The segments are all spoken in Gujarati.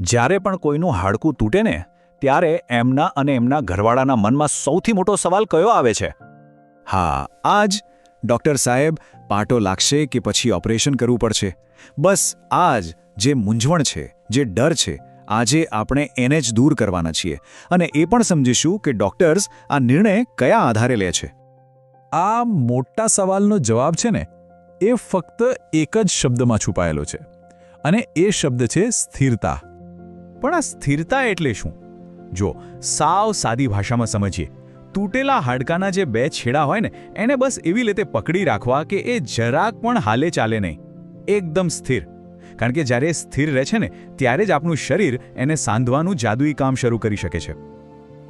જ્યારે પણ કોઈનું હાડકું તૂટે ને, ત્યારે એમના અને એમના ઘરવાળાના મનમાં સૌથી મોટો સવાલ કયો આવે છે? હા, આજ ડૉક્ટર સાહેબ પાટો લાગશે કે પછી ઓપરેશન કરવું પડશે. બસ આ જ જે મૂંઝવણ છે, જે ડર છે, આજે આપણે એને જ દૂર કરવાના છીએ. અને એ પણ સમજીશું કે ડૉક્ટર્સ આ નિર્ણય કયા આધારે લે છે. આ મોટા સવાલનો જવાબ છે ને, એ ફક્ત એક જ શબ્દમાં છુપાયેલો છે. અને એ શબ્દ છે સ્થિરતા. પણ આ સ્થિરતા એટલે શું? જો સાવ સાદી ભાષામાં સમજીએ, તૂટેલા હાડકાના જે બે છેડા હોય ને, એને બસ એવી રીતે પકડી રાખવા કે એ જરાક પણ હાલે ચાલે નહીં. એકદમ સ્થિર. કારણ કે જ્યારે એ સ્થિર રહે છે ને, ત્યારે જ આપણું શરીર એને સાંધવાનું જાદુઈ કામ શરૂ કરી શકે છે.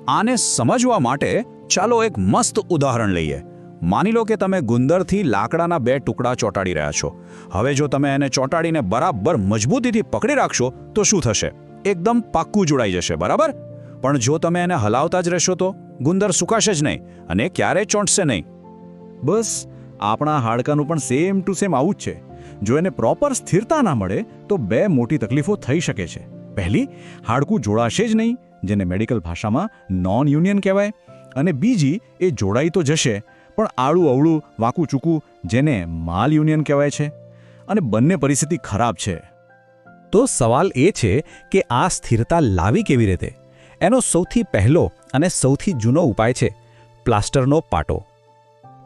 આને સમજવા માટે ચાલો એક મસ્ત ઉદાહરણ લઈએ. માની લો કે તમે ગુંદરથી લાકડાના બે ટુકડા ચોંટાડી રહ્યા છો. હવે જો તમે એને ચોંટાડીને બરાબર મજબૂતીથી પકડી રાખશો, તો શું થશે? એકદમ પાક્કું જોડાઈ જશે, બરાબર? પણ જો તમે એને હલાવતા જ રહેશો તો ગુંદર સુકાશે જ નહીં અને ક્યારેય ચોંટશે નહીં. બસ, આપણા હાડકાનું પણ સેમ ટુ સેમ આવું જ છે. જો એને પ્રોપર સ્થિરતા ના મળે, તો બે મોટી તકલીફો થઈ શકે છે. પહેલી, હાડકું જોડાશે જ નહીં, જેને મેડિકલ ભાષામાં નોન યુનિયન કહેવાય. અને બીજી, એ જોડાઈ તો જશે, પણ આળું અવળું, વાકું ચૂકું, જેને માલ યુનિયન કહેવાય છે. અને બંને પરિસ્થિતિ ખરાબ છે. તો સવાલ એ છે કે આ સ્થિરતા લાવી કેવી રીતે? એનો સૌથી પહેલો અને સૌથી જૂનો ઉપાય છે, પ્લાસ્ટરનો પાટો.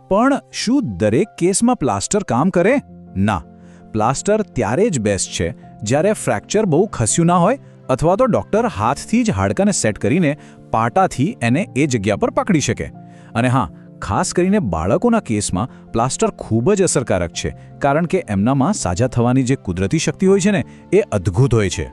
પણ શું દરેક કેસમાં પ્લાસ્ટર કામ કરે? ના. પ્લાસ્ટર ત્યારે જ બેસ્ટ છે, જ્યારે ફ્રેક્ચર બહુ ખસ્યું ના હોય અથવા તો ડૉક્ટર હાથથી જ હાડકાને સેટ કરીને પાટાથી એને એ જગ્યા પર પકડી શકે. અને હા ખાસ કરીને બાળકોના કેસમાં પ્લાસ્ટર ખૂબ જ અસરકારક છે, કારણ કે એમનામાં સાજા થવાની જે કુદરતી શક્તિ હોય છે ને, એ અદ્ભુત હોય છે.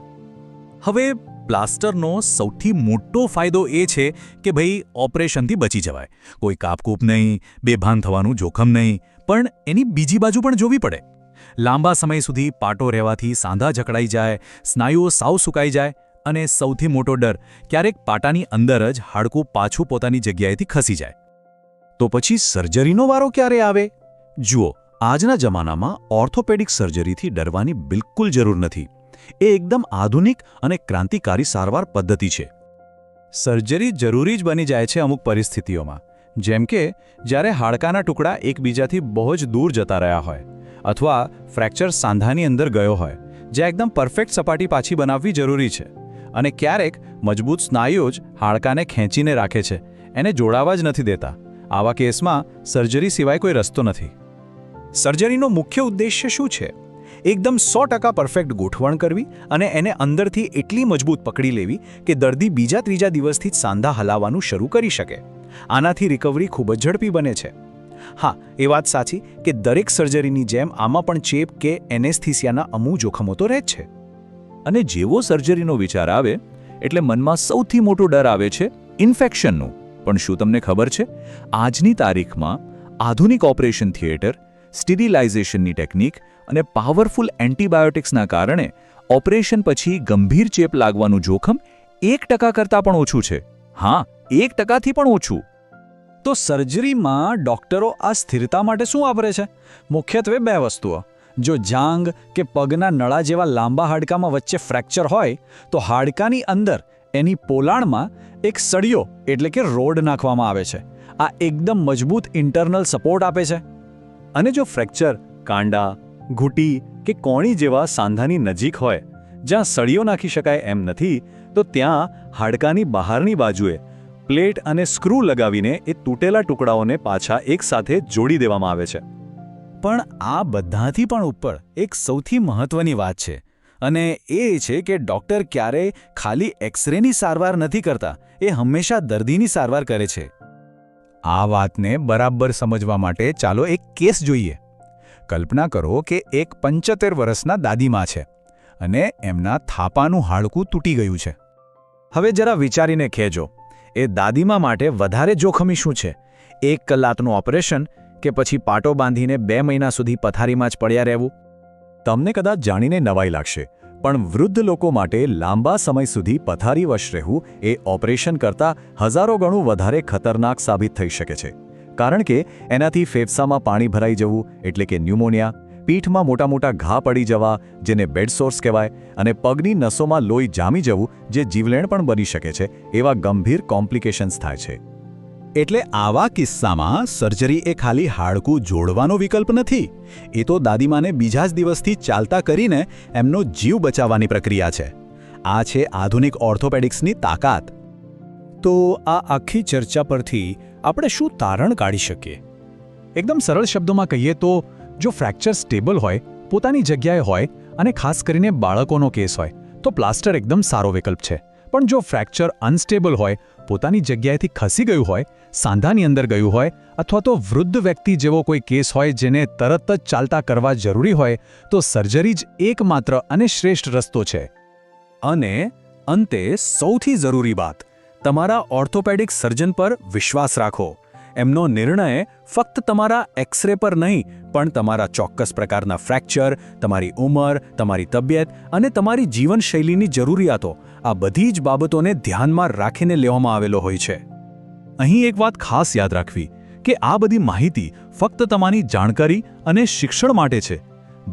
હવે પ્લાસ્ટરનો સૌથી મોટો ફાયદો એ છે કે ભાઈ ઓપરેશનથી બચી જવાય. કોઈ કાપકૂપ નહીં, બેભાન થવાનું જોખમ નહીં, પણ એની બીજી બાજુ પણ જોવી પડે. લાંબા સમય સુધી પાટો રહેવાથી સાંધા જકડાઈ જાય, સ્નાયુઓ સાવ સુકાઈ જાય અને સૌથી મોટો ડર, ક્યારેક પાટાની અંદર જ હાડકું પાછું પોતાની જગ્યાએથી ખસી જાય. તો પછી સર્જરીનો વારો ક્યારે આવે? જુઓ, આજના જમાનામાં ઓર્થોપેડિક સર્જરીથી ડરવાની બિલકુલ જરૂર નથી. એ એકદમ આધુનિક અને ક્રાંતિકારી સારવાર પદ્ધતિ છે. સર્જરી જરૂરી જ બની જાય છે અમુક પરિસ્થિતિઓમાં. જેમ કે, જ્યારે હાડકાના ટુકડા એકબીજાથી બહુ જ દૂર જતા રહ્યા હોય, અથવા ફ્રેક્ચર સાંધાની અંદર ગયો હોય, જ્યાં એકદમ પરફેક્ટ સપાટી પાછી બનાવવી જરૂરી છે. અને ક્યારેક મજબૂત સ્નાયુઓ જ હાડકાને ખેંચીને રાખે છે, એને જોડાવા જ નથી દેતા. આવા કેસમાં સર્જરી સિવાય કોઈ રસ્તો નથી. સર્જરીનો મુખ્ય ઉદ્દેશ્ય શું છે? એકદમ સો ટકા પરફેક્ટ ગોઠવણ કરવી અને એને અંદરથી એટલી મજબૂત પકડી લેવી કે દર્દી બીજા ત્રીજા દિવસથી જ સાંધા હલાવવાનું શરૂ કરી શકે. આનાથી રિકવરી ખૂબ જ ઝડપી બને છે. હા, એ વાત સાચી કે દરેક સર્જરીની જેમ આમાં પણ ચેપ કે એનેસ્થિસિયાના અમુક જોખમો તો રહે છે. અને જેવો સર્જરીનો વિચાર આવે, એટલે મનમાં સૌથી મોટો ડર આવે છે ઇન્ફેક્શનનું. પણ શું તમને ખબર છે? આજની તારીખમાં આધુનિક ઓપરેશન થિયેટર, સ્ટીરિલાઇઝેશનની ટેકનિક અને પાવરફુલ એન્ટીબાયોટિક્સના કારણે ઓપરેશન પછી ગંભીર ચેપ લાગવાનું જોખમ એક ટકા કરતાં પણ ઓછું છે. હા, એક ટકાથી પણ ઓછું. તો સર્જરીમાં ડોક્ટરો આ સ્થિરતા માટે શું વાપરે છે? મુખ્યત્વે બે વસ્તુઓ. જો જાંગ કે પગના નળા જેવા લાંબા હાડકામાં વચ્ચે ફ્રેક્ચર હોય, તો હાડકાની અંદર એની પોલાણમાં એક સળિયો, એટલે કે રોડ નાખવામાં આવે છે. આ એકદમ મજબૂત ઇન્ટરનલ સપોર્ટ આપે છે. અને જો ફ્રેક્ચર, કાંડા, ઘૂંટી કે કોણી જેવા સાંધાની નજીક હોય, જ્યાં સળિયો નાખી શકાય એમ નથી, તો ત્યાં હાડકાની બહારની બાજુએ પ્લેટ અને સ્ક્રૂ લગાવીને એ તૂટેલા ટુકડાઓને પાછા એકસાથે જોડી દેવામાં આવે છે. પણ આ બધાથી પણ ઉપર એક સૌથી મહત્વની વાત છે. અને એ છે કે ડૉક્ટર ક્યારેય ખાલી એક્સરેની સારવાર નથી કરતા, એ હંમેશા દર્દીની સારવાર કરે છે. આ વાતને બરાબર સમજવા માટે ચાલો એક કેસ જોઈએ. કલ્પના કરો કે એક પંચોતેર વર્ષના દાદીમા છે અને એમના થાપાનું હાડકું તૂટી ગયું છે. હવે જરા વિચારીને ખેજો એ દાદીમા માટે વધારે જોખમી શું છે? એક કલાકનું ઓપરેશન કે પછી પાટો બાંધીને બે મહિના સુધી પથારીમાં જ પડ્યા રહેવું? તમને કદાચ જાણીને નવાઈ લાગશે, પણ વૃદ્ધ લોકો માટે લાંબા સમય સુધી પથારીવશ રહેવું એ ઓપરેશન કરતાં હજારો ગણું વધારે ખતરનાક સાબિત થઈ શકે છે. કારણ કે એનાથી ફેફસામાં પાણી ભરાઈ જવું, એટલે કે ન્યુમોનિયા, પીઠમાં મોટા મોટા ઘા પડી જવા, જેને બેડ સોર્સ કહેવાય, અને પગની નસોમાં લોહી જામી જવું, જે જીવલેણ પણ બની શકે છે, એવા ગંભીર કોમ્પ્લિકેશન્સ થાય છે. એટલે આવા કિસ્સામાં સર્જરી એ ખાલી હાડકું જોડવાનો વિકલ્પ નથી. એ તો દાદીમાને બીજા જ દિવસથી ચાલતા કરીને એમનો જીવ બચાવવાની પ્રક્રિયા છે. આ છે આધુનિક ઓર્થોપેડિક્સની તાકાત. તો આ આખી ચર્ચા પરથી આપણે શું તારણ કાઢી શકીએ? એકદમ સરળ શબ્દોમાં કહીએ તો, જો ફ્રેક્ચર સ્ટેબલ હોય, પોતાની જગ્યાએ હોય અને ખાસ કરીને બાળકોનો કેસ હોય, તો પ્લાસ્ટર એકદમ સારો વિકલ્પ છે. પણ જો ફ્રેક્ચર અનસ્ટેબલ હોય, પોતાની જગ્યાએથી ખસી ગયું હોય, સાંધાની અંદર ગયું હોય, અથવા તો વૃદ્ધ વ્યક્તિ જેવો કોઈ કેસ હોય જેને તરત જ ચાલતા કરવા જરૂરી હોય, તો સર્જરી જ એકમાત્ર અને શ્રેષ્ઠ રસ્તો છે. અને અંતે સૌથી જરૂરી વાત, તમારા ઓર્થોપેડિક સર્જન પર વિશ્વાસ રાખો. એમનો નિર્ણય ફક્ત તમારા એક્સરે પર નહીં, પણ તમારા ચોક્કસ પ્રકારના ફ્રેક્ચર તમારી ઉંમર, તમારી તબિયત અને તમારી જીવનશૈલીની જરૂરિયાતો આ બધી જ બાબતોને ધ્યાનમાં રાખીને લેવામાં આવેલો હોય છે. અહીં એક વાત ખાસ યાદ રાખવી કે આ બધી માહિતી ફક્ત તમારી જાણકારી અને શિક્ષણ માટે છે.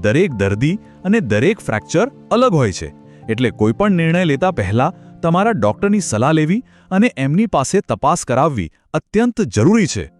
દરેક દર્દી અને દરેક ફ્રેક્ચર અલગ હોય છે. એટલે કોઈપણ નિર્ણય લેતા પહેલા તમારા ડૉક્ટરની સલાહ લેવી અને એમની પાસે તપાસ કરાવવી અત્યંત જરૂરી છે.